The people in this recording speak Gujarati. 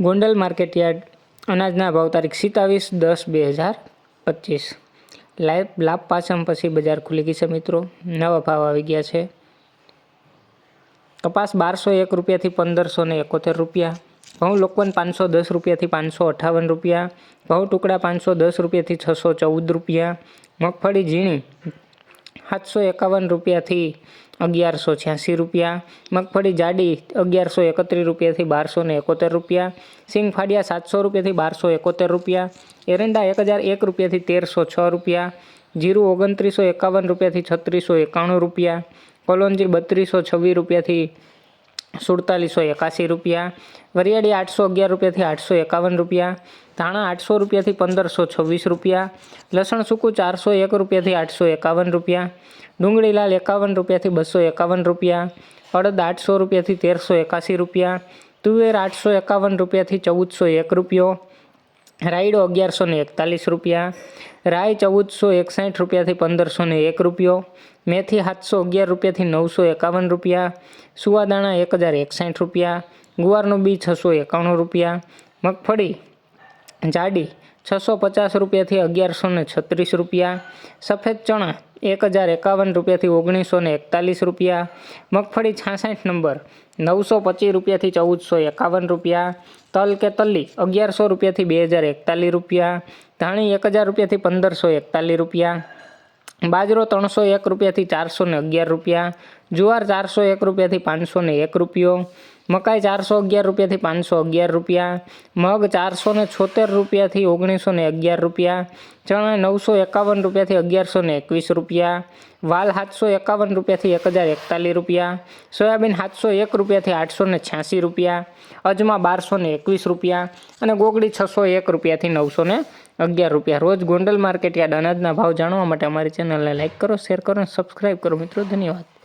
ગોંડલ માર્કેટ યાર્ડ, અનાજના ભાવ તારીખ સિત્તાવીસ દસ બે હજાર પચીસ. લાઈવ લાભ પાછમ પછી બજાર ખુલી ગઈ છે મિત્રો. નવા ભાવ આવી ગયા છે. કપાસ બારસો એક રૂપિયાથી પંદરસો ને એકોતેર રૂપિયા. ઘઉં લોકવન પાંચસો દસ રૂપિયાથી પાંચસો અઠ્ઠાવન રૂપિયા. ઘઉં ટુકડા પાંચસો દસ રૂપિયાથી છસો ચૌદ રૂપિયા. મગફળી ઝીણી સાતસો એકાવન રૂપિયાથી અગિયારસો છ્યાસી રૂપિયા. મગફળી જાડી અગિયારસો એકત્રીસ રૂપિયાથી બારસો ને એકોતેર રૂપિયા. સિંગ ફાડિયા સાતસો રૂપિયાથી બારસો એકોતેર રૂપિયા. એરંડા એક હજાર એક રૂપિયાથી તેરસો છ રૂપિયા. જીરું ઓગણત્રીસો એકાવન રૂપિયાથી છત્રીસો એકાણું રૂપિયા. કોલોંજી બત્રીસો છવ્વીસ રૂપિયાથી સુડતાલીસો એકાસી રૂપિયા, વરિયાળી આઠસો અગિયાર રૂપિયાથી આઠસો એકાવન રૂપિયા, ધાણા આઠસો રૂપિયાથી પંદરસો છવ્વીસ રૂપિયા, લસણ સૂકું ચારસો એક રૂપિયાથી આઠસો એકાવન રૂપિયા, ડુંગળી લાલ એકાવન રૂપિયાથી બસો એકાવન રૂપિયા, અડદ આઠસો રૂપિયાથી તેરસો એકાસી રૂપિયા, તુવેર આઠસો એકાવન રૂપિયાથી ચૌદસો એક રૂપિયો રાયડો અગિયારસો ને એકતાલીસ રૂપિયા, રાય ચૌદસો એકસાઠ રૂપિયાથી પંદરસો ને એક રૂપિયો, મેથી સાતસો અગિયાર રૂપિયાથી નવસો એકાવન રૂપિયા, સુવાદાણા એક હજાર એકસાઠ રૂપિયા, ગુવારનું બી છસો એકાણું રૂપિયા, મગફળી, જાડી છસો પચાસ રૂપિયાથી અગિયારસો ને છત્રીસ રૂપિયા, સફેદ ચણા એક હજાર એકાવન રૂપિયાથી ઓગણીસો ને એકતાલીસ રૂપિયા, મગફળી છાસઠ નંબર નવસો પચીસ રૂપિયાથી ચૌદસો એકાવન રૂપિયા, તલ કે તલ્લી અગિયારસો રૂપિયાથી બે હજાર એકતાલીસ રૂપિયા, ધાણી એક હજાર રૂપિયાથી પંદરસો એકતાલીસ રૂપિયા બાજરો ત્રણસો એક રૂપિયાથી ચારસો ને અગિયાર રૂપિયા, જુવાર ચારસો એક રૂપિયાથી પાંચસો ને એક રૂપિયો, મકાઈ ચારસો અગિયાર રૂપિયાથી પાંચસો અગિયાર રૂપિયા, મગ ચારસો ને છોતેર રૂપિયાથી ઓગણીસો ને અગિયાર રૂપિયા, ચણા નવસો એકાવન રૂપિયાથી અગિયારસો ને એકવીસ રૂપિયા, વાલ સાતસો એકાવન રૂપિયાથી એક હજાર એકતાલીસ રૂપિયા, સોયાબીન સાતસો એક રૂપિયાથી આઠસો ને છ્યાસી રૂપિયા, અજમા બારસો ને એકવીસ રૂપિયા અને ગોગડી છસો એક રૂપિયાથી નવસો ને અગિયાર રૂપિયા રોજ ગોંડલ માર્કેટ યાર્ડ અનાજના ભાવ જાણવા માટે અમારી ચેનલને લાઇક કરો, શેર કરો અને સબસ્ક્રાઈબ કરો. મિત્રો, ધન્યવાદ.